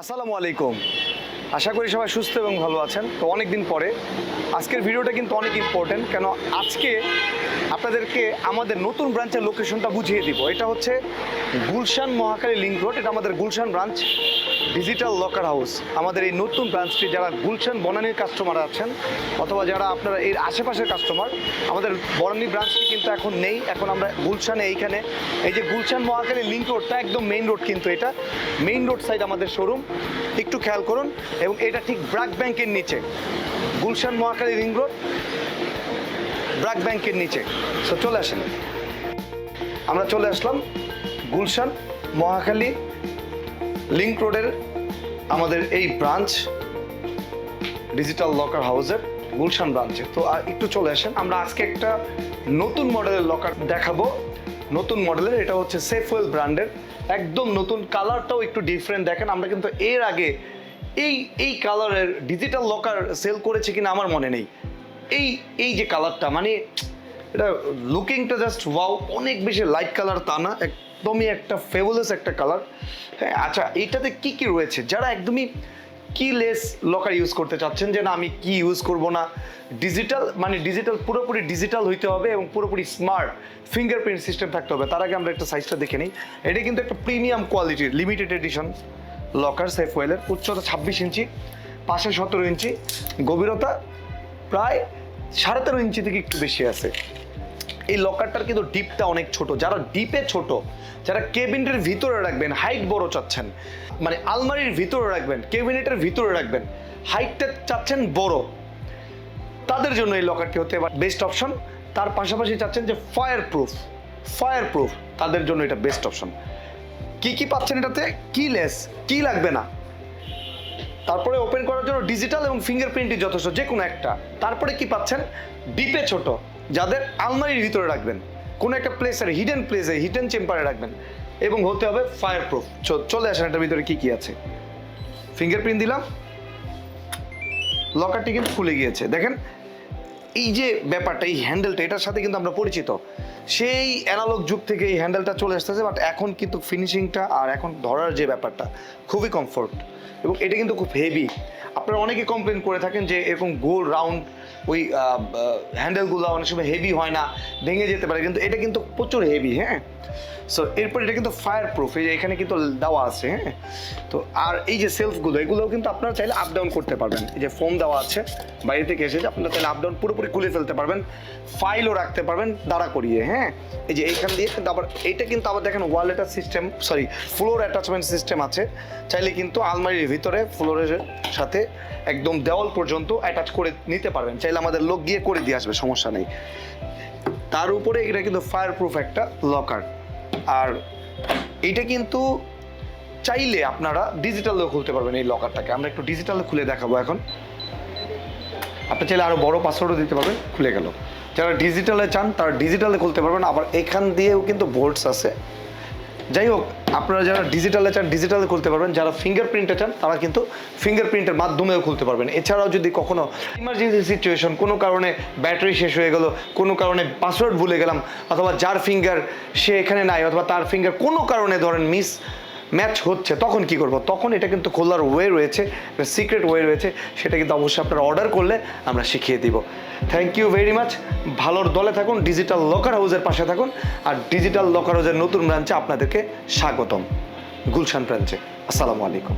আসসালামু আলাইকুম। আশা করি সবাই সুস্থ এবং ভালো আছেন। তো অনেক দিন পরে, আজকের ভিডিওটা কিন্তু অনেক ইম্পর্টেন্ট কেন আজকে আপনাদেরকে আমাদের নতুন ব্রাঞ্চের লোকেশনটা বুঝিয়ে দিব। এটা হচ্ছে গুলশান মহাকালী লিঙ্ক রোড এটা আমাদের Gulshan branch digital locker house আমাদের এই নতুন ব্রাঞ্চটি যারা গুলশান বনানীর কাস্টমার আছেন, অথবা যারা আপনারা এর আশেপাশের কাস্টমার আমাদের বনানী ব্রাঞ্চটি কিন্তু এখন নেই। এখন আমরা গুলশানে এইখানে, এই যে গুলশান মহাকালী লিঙ্ক রোডটা একদম মেইন রোড কিন্তু এটা। মেইন রোড সাইড আমাদের শোরুম একটু খেয়াল করুন, এবং এটা ঠিক ব্র্যাক ব্যাংকের নিচে। Gulshan Mohakhali ring road BRAC ব্যাংকের নিচে। সো চলে আসেন। আমরা চলে আসলাম গুলশান মহাখালী লিঙ্ক রোডের আমাদের এই ব্রাঞ্চ ডিজিটাল লকার হাউসের গুলশান ব্রাঞ্চে তো একটু চলে আসেন। আমরা আজকে একটা নতুন মডেলের লকার দেখাবো। নতুন মডেলের এটা হচ্ছে সেফওয়েল ব্র্যান্ডের একদম নতুন কালারটাও একটু ডিফারেন্ট দেখেন। আমরা কিন্তু এর আগে এই এই কালারের ডিজিটাল লকার সেল করেছি কিনা আমার মনে নেই। এই এই যে কালারটা মানে এটা লুকিংটা জাস্ট ওয়াও অনেক বেশি লাইট কালার তা না। একদমই একটা ফেবুলাস একটা কালার হ্যাঁ আচ্ছা এইটাতে কি কি রয়েছে? যারা একদমই কি লেস লকার ইউজ করতে চাচ্ছেন যে না, আমি কি ইউজ করব না ডিজিটাল মানে ডিজিটাল পুরোপুরি ডিজিটাল হইতে হবে এবং পুরোপুরি স্মার্ট ফিঙ্গারপ্রিন্ট সিস্টেম থাকতে হবে। তার আগে আমরা একটা সাইজটা দেখে নিই। এটা কিন্তু একটা প্রিমিয়াম কোয়ালিটির লিমিটেড এডিশন লকার সেফ ওয়েলের উচ্চতা ছাব্বিশ ইঞ্চি, পাশে সতেরো ইঞ্চি, গভীরতা প্রায় সাড়ে তেরো ইঞ্চি থেকে একটু বেশি আছে। এই লকারটার কিন্তু ডিপটা অনেক ছোট। যারা ডিপে ছোট, যারা কেবিনেটের ভিতরে রাখবেন হাইট বড় চাচ্ছেন মানে আলমারির ভিতরে রাখবেন কেবিনেটের ভিতরে রাখবেন হাইটটা চাচ্ছেন বড়, তাদের জন্য এই লকারটি হতে পারে বেস্ট অপশন তার পাশাপাশি চাচ্ছেন যে ফায়ার প্রুফ ফায়ার প্রুফ তাদের জন্য এটা বেস্ট অপশন কি কি পাচ্ছেন এটাতে? কি লেস কি লাগবে না? তারপরে ওপেন করার জন্য ডিজিটাল এবং ফিঙ্গারপ্রিন্টই যথেষ্ট যে কোনো একটা। তারপরে কি পাচ্ছেন? ডিপে ছোট। যাদের আলমারির ভিতরে রাখবেন, কোনো একটা প্লেসের হিডেন প্লেসে হিডেন চেম্বারে রাখবেন, এবং হতে হবে ফায়ার প্রুফ চলে আসেন এটার ভিতরে কি কি আছে। ফিঙ্গারপ্রিন্ট দিলাম। লকারটি কিন্তু খুলে গিয়েছে। দেখেন এই যে ব্যাপারটা, এই হ্যান্ডেলটা এটার সাথে কিন্তু আমরা পরিচিত। সেই অ্যানালগ যুগ থেকে এই হ্যান্ডেলটা চলে আসতেছে বাট এখন কিন্তু ফিনিশিংটা আর এখন ধরার যে ব্যাপারটা, খুবই কমফোর্ট এবং এটা কিন্তু খুব হেভি আপনারা অনেকে কমপ্লেন করে থাকেন যে এরকম গোল রাউন্ড ওই হ্যান্ডেলগুলো অনেক সময় হেভি হয় না, ভেঙে যেতে পারে, কিন্তু এটা কিন্তু প্রচুর হেভি হ্যাঁ? সো এরপর এটা কিন্তু ফায়ার প্রুফ এই যে এখানে কিন্তু দেওয়া আছে হ্যাঁ? তো আর এই যে সেলফগুলো এগুলোও কিন্তু আপনারা চাইলে আপ ডাউন করতে পারবেন। এই যে ফোম দেওয়া আছে, বাইরে থেকে এসেছে আপনারা চাইলে আপ ডাউন পুরোপুরি খুলে ফেলতে পারবেন ফাইলও রাখতে পারবেন, দাঁড়া করিয়ে হ্যাঁ? এই যে এইখান দিয়ে, কিন্তু আবার এইটা কিন্তু আবার দেখেন wall attach system sorry floor attachment system আছে। চাইলে কিন্তু আলমারির ভিতরে ফ্লোরের সাথে একদম দেওয়াল পর্যন্ত অ্যাটাচ করে নিতে পারবেন। চাইলে আমাদের লোক গিয়ে করে দিয়ে আসবে, সমস্যা নেই। তার উপরে এটা কিন্তু ফায়ার প্রুফ একটা লকার আর এটা কিন্তু চাইলে আপনারা ডিজিটালেও খুলতে পারবেন এই লকারটাকে আমরা একটু ডিজিটালে খুলে দেখাবো এখন। আপনি চাইলে আরও বড় পাসওয়ার্ডও দিতে পারবেন, খুলে গেল। যারা ডিজিটালে চান, তারা ডিজিটালে খুলতে পারবেন আবার এখান দিয়েও কিন্তু বোর্ডস আছে। যাই হোক, আপনারা যারা ডিজিটালে চান ডিজিটালে খুলতে পারবেন। যারা ফিঙ্গারপ্রিন্টে চান, তারা কিন্তু ফিঙ্গারপ্রিন্টের মাধ্যমেও খুলতে পারবেন। এছাড়াও যদি কখনো ইমার্জেন্সি সিচুয়েশন কোনো কারণে ব্যাটারি শেষ হয়ে গেল, কোনো কারণে পাসওয়ার্ড ভুলে গেলাম, অথবা যার ফিঙ্গার সে এখানে নাই, অথবা তার ফিঙ্গার কোনো কারণে ধরেন মিস ম্যাচ হচ্ছে, তখন কি করব? তখন এটা কিন্তু খোলার ওয়ে রয়েছে সিক্রেট ওয়ে রয়েছে, সেটা কিন্তু অবশ্যই আপনারা অর্ডার করলে আমরা শিখিয়ে দিব। থ্যাংক ইউ ভেরি মাচ ভালোর দলে থাকুন ডিজিটাল লকার হাউজের পাশে থাকুন, আর ডিজিটাল লকার হাউজের নতুন ব্রাঞ্চে আপনাদেরকে স্বাগতম। গুলশান ব্রাঞ্চে আসসালামু আলাইকুম।